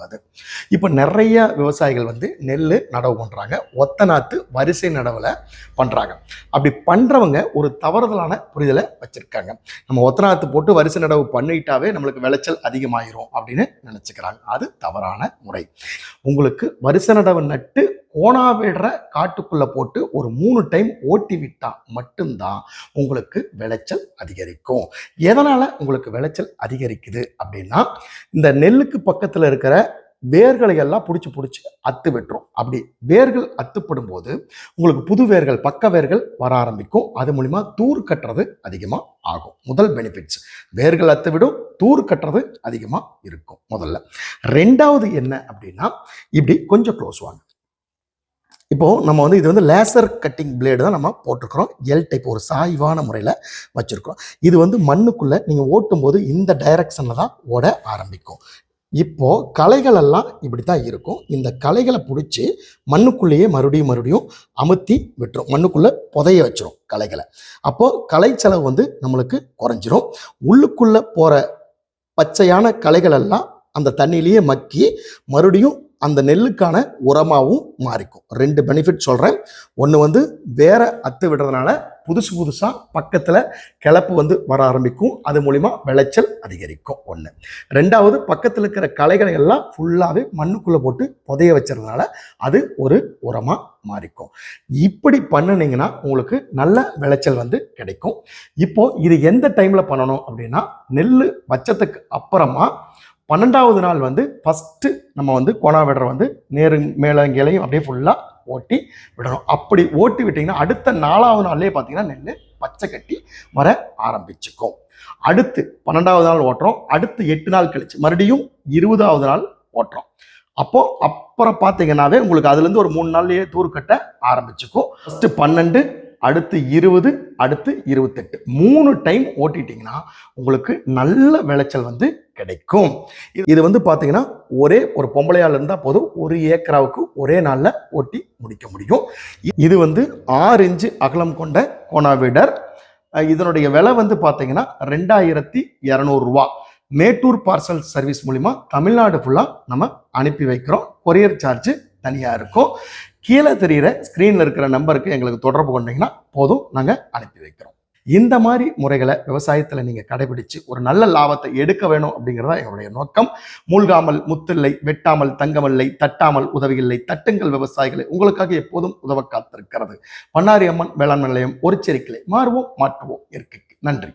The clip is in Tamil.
ஒன்பது இப்போ நிறைய விவசாயிகள் வந்து நெல் நடவு பண்ணுறாங்க ஒத்த நாற்று வரிசை நடவில் பண்ணுறாங்க அப்படி பண்ணுறவங்க ஒரு தவறுதலான புரிதலை வச்சுருக்காங்க. நம்ம ஒத்த நாற்று போட்டு வரிசை நடவு பண்ணிட்டாவே நம்மளுக்கு விளைச்சல் அதிகமாயிரும் அப்படின்னு நினச்சிக்கிறாங்க. அது தவறான முறை. உங்களுக்கு வரிசை நடவு நட்டு கோணா விடுற போட்டு ஒரு மூணு டைம் ஓட்டி விட்டால் மட்டும்தான் உங்களுக்கு விளைச்சல் அதிகரிக்கும். எதனால் உங்களுக்கு விளைச்சல் அதிகரிக்குது அப்படின்னா இந்த நெல்லுக்கு பக்கத்தில் இருக்கிற வேர்களை எல்லாம் பிடிச்சி பிடிச்சி அத்து விட்டுரும். அப்படி வேர்கள் அத்துப்படும் போது உங்களுக்கு புது வேர்கள் பக்க வேர்கள் வர ஆரம்பிக்கும். அது மூலிமா தூர் கட்டுறது அதிகமாக ஆகும். முதல் பெனிஃபிட்ஸ் வேர்கள் அத்து விடும் தூர் கட்டுறது அதிகமாக இருக்கும் முதல்ல. ரெண்டாவது என்ன அப்படின்னா இப்படி கொஞ்சம் க்ளோஸ் வாங்க. இப்போது நம்ம வந்து இது வந்து லேசர் கட்டிங் பிளேடு தான் நம்ம போட்டிருக்கிறோம். எல் டைப் ஒரு சாய்வான முறையில் வச்சுருக்கோம் இது வந்து மண்ணுக்குள்ளே நீங்கள் ஓட்டும் போது இந்த டைரக்ஷனில் தான் ஓட ஆரம்பிக்கும். இப்போது கலைகளெல்லாம் இப்படி தான் இருக்கும். இந்த களைகளை பிடிச்சி மண்ணுக்குள்ளேயே மறுபடியும் மறுபடியும் அமுத்தி விட்டுரும். மண்ணுக்குள்ளே புதைய வச்சிரும் களைகளை. அப்போது கலை செலவு வந்து நம்மளுக்கு குறைஞ்சிரும். உள்ளுக்குள்ளே போகிற பச்சையான கலைகளெல்லாம் அந்த தண்ணியிலேயே மக்கி மறுபடியும் அந்த நெல்லுக்கான உரமாகவும் மாறிக்கும். ரெண்டு பெனிஃபிட் சொல்கிறேன் ஒன்று வந்து வேற அத்து விடுறதுனால புதுசு புதுசாக பக்கத்தில் கிளப்பு வந்து வர ஆரம்பிக்கும். அது மூலிமா விளைச்சல் அதிகரிக்கும் ஒன்று ரெண்டாவது பக்கத்தில் இருக்கிற களைகளை எல்லாம் ஃபுல்லாகவே மண்ணுக்குள்ளே போட்டு புதைய வச்சுறதுனால அது ஒரு உரமாக மாறிக்கும். இப்படி பண்ணுனீங்கன்னா உங்களுக்கு நல்ல விளைச்சல் வந்து கிடைக்கும். இப்போ இது எந்த டைமில் பண்ணணும் அப்படின்னா நெல் வச்சதுக்கு அப்புறமா பன்னெண்டாவது நாள் வந்து ஃபஸ்ட்டு நம்ம வந்து கோணா விடுற வந்து நேரு மேலங்கிலையும் அப்படியே ஃபுல்லாக ஓட்டி விடணும். அப்படி ஓட்டி விட்டிங்கன்னா அடுத்த நாலாவது நாள்லேயே பார்த்தீங்கன்னா நெல் பச்சை கட்டி வர ஆரம்பிச்சுக்கும். அடுத்து பன்னெண்டாவது நாள் ஓட்டுறோம். அடுத்து எட்டு நாள் கழிச்சு மறுபடியும் இருபதாவது நாள் ஓட்டுறோம். அப்போ அப்புறம் பார்த்தீங்கன்னாவே உங்களுக்கு அதுலேருந்து ஒரு மூணு நாள்லேயே தூர் கட்ட ஆரம்பிச்சுக்கும். ஃபஸ்ட்டு பன்னெண்டு அடுத்து இருபது அடுத்து இருபத்தெட்டு. மூணு டைம் ஓட்டிட்டிங்கன்னா உங்களுக்கு நல்ல விளைச்சல் வந்து கிடைக்கும். இது- இது வந்து பார்த்தீங்கன்னா ஒரே ஒரு பொம்பளையால் இருந்தால் போதும் ஒரு ஏக்கராவுக்கு ஒரே நாளில் ஓட்டி முடிக்க முடியும். இது வந்து ஆறு இன்ச்சு அகலம் கொண்ட கோனாவிடர் இதனுடைய விலை வந்து பார்த்தீங்கன்னா ரெண்டாயிரத்தி இரநூறுவா மேட்டூர் பார்சல் சர்வீஸ் மூலிமா தமிழ்நாடு ஃபுல்லாக நம்ம அனுப்பி வைக்கிறோம். கொரியர் சார்ஜ் தனியாக இருக்கும். கீழே தெரிகிற ஸ்க்ரீனில் இருக்கிற நம்பருக்கு எங்களுக்கு தொடர்பு கொண்டீங்கன்னா போதும் நாங்கள் அனுப்பி வைக்கிறோம். இந்த மாதிரி முறைகளை விவசாயத்தில் நீங்கள் கடைபிடிச்சு ஒரு நல்ல லாபத்தை எடுக்க வேணும் அப்படிங்கிறதா எங்களுடைய நோக்கம். மூழ்காமல் முத்தில்லை வெட்டாமல் தங்கமில்லை தட்டாமல் உதவியில்லை தட்டுங்கள் விவசாயிகளை உங்களுக்காக எப்போதும் உதவ காத்திருக்கிறது. பண்ணாரி அம்மன் வேளாண் நிலையம் ஒரு செரிக்கிளை மாறுவோம் மாற்றுவோம் இயற்கைக்கு. நன்றி.